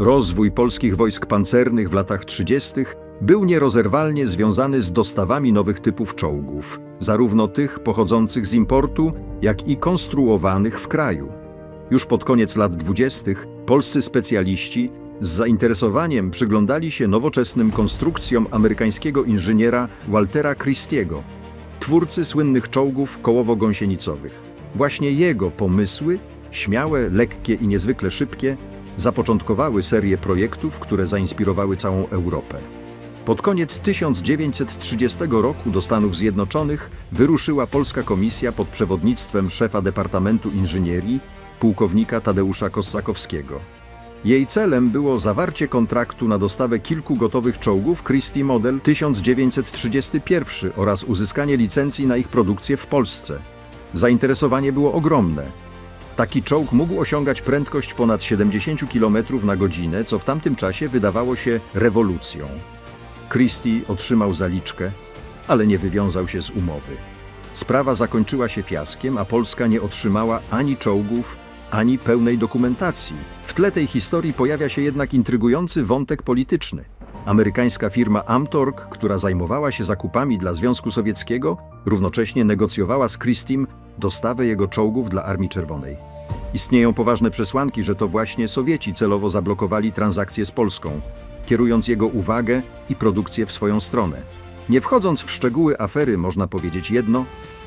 Rozwój polskich wojsk pancernych w latach 30. był nierozerwalnie związany z dostawami nowych typów czołgów, zarówno tych pochodzących z importu, jak i konstruowanych w kraju. Już pod koniec lat 20. polscy specjaliści z zainteresowaniem przyglądali się nowoczesnym konstrukcjom amerykańskiego inżyniera Waltera Christiego, twórcy słynnych czołgów kołowo-gąsienicowych. Właśnie jego pomysły, śmiałe, lekkie i niezwykle szybkie, zapoczątkowały serię projektów, które zainspirowały całą Europę. Pod koniec 1930 roku do Stanów Zjednoczonych wyruszyła polska komisja pod przewodnictwem szefa Departamentu Inżynierii, pułkownika Tadeusza Kossakowskiego. Jej celem było zawarcie kontraktu na dostawę kilku gotowych czołgów Christie Model 1931 oraz uzyskanie licencji na ich produkcję w Polsce. Zainteresowanie było ogromne. Taki czołg mógł osiągać prędkość ponad 70 km na godzinę, co w tamtym czasie wydawało się rewolucją. Christie otrzymał zaliczkę, ale nie wywiązał się z umowy. Sprawa zakończyła się fiaskiem, a Polska nie otrzymała ani czołgów, ani pełnej dokumentacji. W tle tej historii pojawia się jednak intrygujący wątek polityczny. Amerykańska firma Amtorg, która zajmowała się zakupami dla Związku Sowieckiego, równocześnie negocjowała z Christim dostawę jego czołgów dla Armii Czerwonej. Istnieją poważne przesłanki, że to właśnie Sowieci celowo zablokowali transakcję z Polską, kierując jego uwagę i produkcję w swoją stronę. Nie wchodząc w szczegóły afery, można powiedzieć jedno: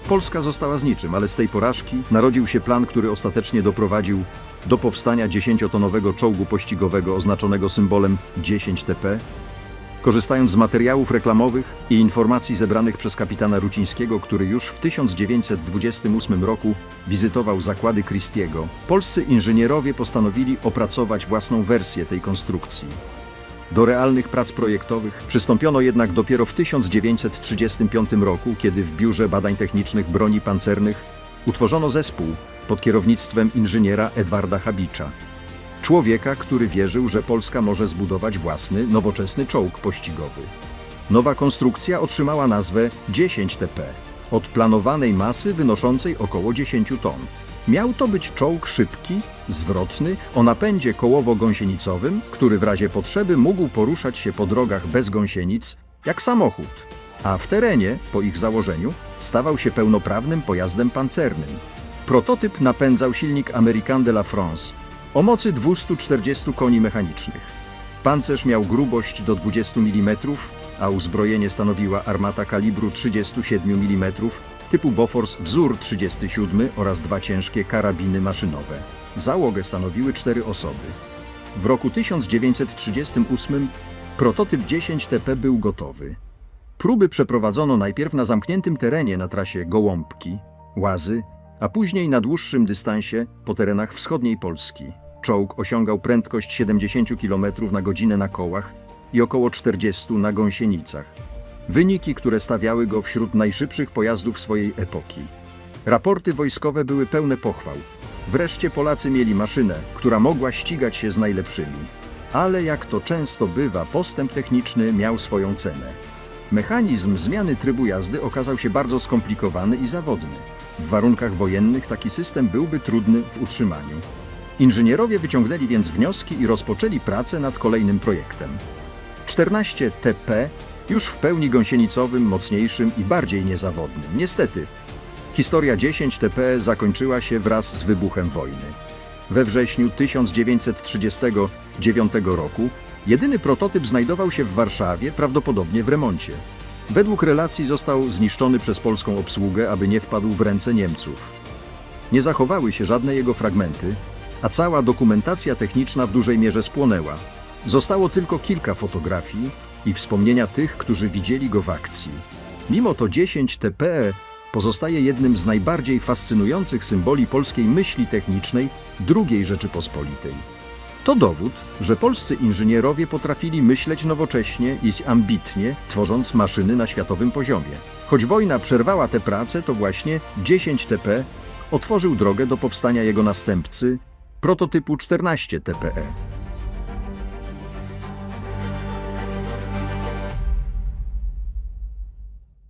Polska została z niczym, ale z tej porażki narodził się plan, który ostatecznie doprowadził do powstania 10-tonowego czołgu pościgowego oznaczonego symbolem 10TP. Korzystając z materiałów reklamowych i informacji zebranych przez kapitana Rucińskiego, który już w 1928 roku wizytował zakłady Christiego, polscy inżynierowie postanowili opracować własną wersję tej konstrukcji. Do realnych prac projektowych przystąpiono jednak dopiero w 1935 roku, kiedy w Biurze Badań Technicznych Broni Pancernych utworzono zespół pod kierownictwem inżyniera Edwarda Habicza. Człowieka, który wierzył, że Polska może zbudować własny, nowoczesny czołg pościgowy. Nowa konstrukcja otrzymała nazwę 10TP, od planowanej masy wynoszącej około 10 ton. Miał to być czołg szybki, zwrotny, o napędzie kołowo-gąsienicowym, który w razie potrzeby mógł poruszać się po drogach bez gąsienic, jak samochód, a w terenie, po ich założeniu, stawał się pełnoprawnym pojazdem pancernym. Prototyp napędzał silnik American de la France o mocy 240 koni mechanicznych. Pancerz miał grubość do 20 mm, a uzbrojenie stanowiła armata kalibru 37 mm typu Bofors wzór 37 oraz dwa ciężkie karabiny maszynowe. Załogę stanowiły cztery osoby. W roku 1938 prototyp 10TP był gotowy. Próby przeprowadzono najpierw na zamkniętym terenie na trasie Gołąbki, Łazy, a później na dłuższym dystansie po terenach wschodniej Polski. Czołg osiągał prędkość 70 km na godzinę na kołach i około 40 na gąsienicach. Wyniki, które stawiały go wśród najszybszych pojazdów swojej epoki. Raporty wojskowe były pełne pochwał. Wreszcie Polacy mieli maszynę, która mogła ścigać się z najlepszymi. Ale jak to często bywa, postęp techniczny miał swoją cenę. Mechanizm zmiany trybu jazdy okazał się bardzo skomplikowany i zawodny. W warunkach wojennych taki system byłby trudny w utrzymaniu. Inżynierowie wyciągnęli więc wnioski i rozpoczęli pracę nad kolejnym projektem. 14 TP już w pełni gąsienicowym, mocniejszym i bardziej niezawodnym. Niestety, historia 10 TP zakończyła się wraz z wybuchem wojny. We wrześniu 1939 roku jedyny prototyp znajdował się w Warszawie, prawdopodobnie w remoncie. Według relacji został zniszczony przez polską obsługę, aby nie wpadł w ręce Niemców. Nie zachowały się żadne jego fragmenty, a cała dokumentacja techniczna w dużej mierze spłonęła. Zostało tylko kilka fotografii i wspomnienia tych, którzy widzieli go w akcji. Mimo to 10 TPE pozostaje jednym z najbardziej fascynujących symboli polskiej myśli technicznej II Rzeczypospolitej. To dowód, że polscy inżynierowie potrafili myśleć nowocześnie i ambitnie, tworząc maszyny na światowym poziomie. Choć wojna przerwała te prace, to właśnie 10 TP otworzył drogę do powstania jego następcy, prototypu 14 TPE.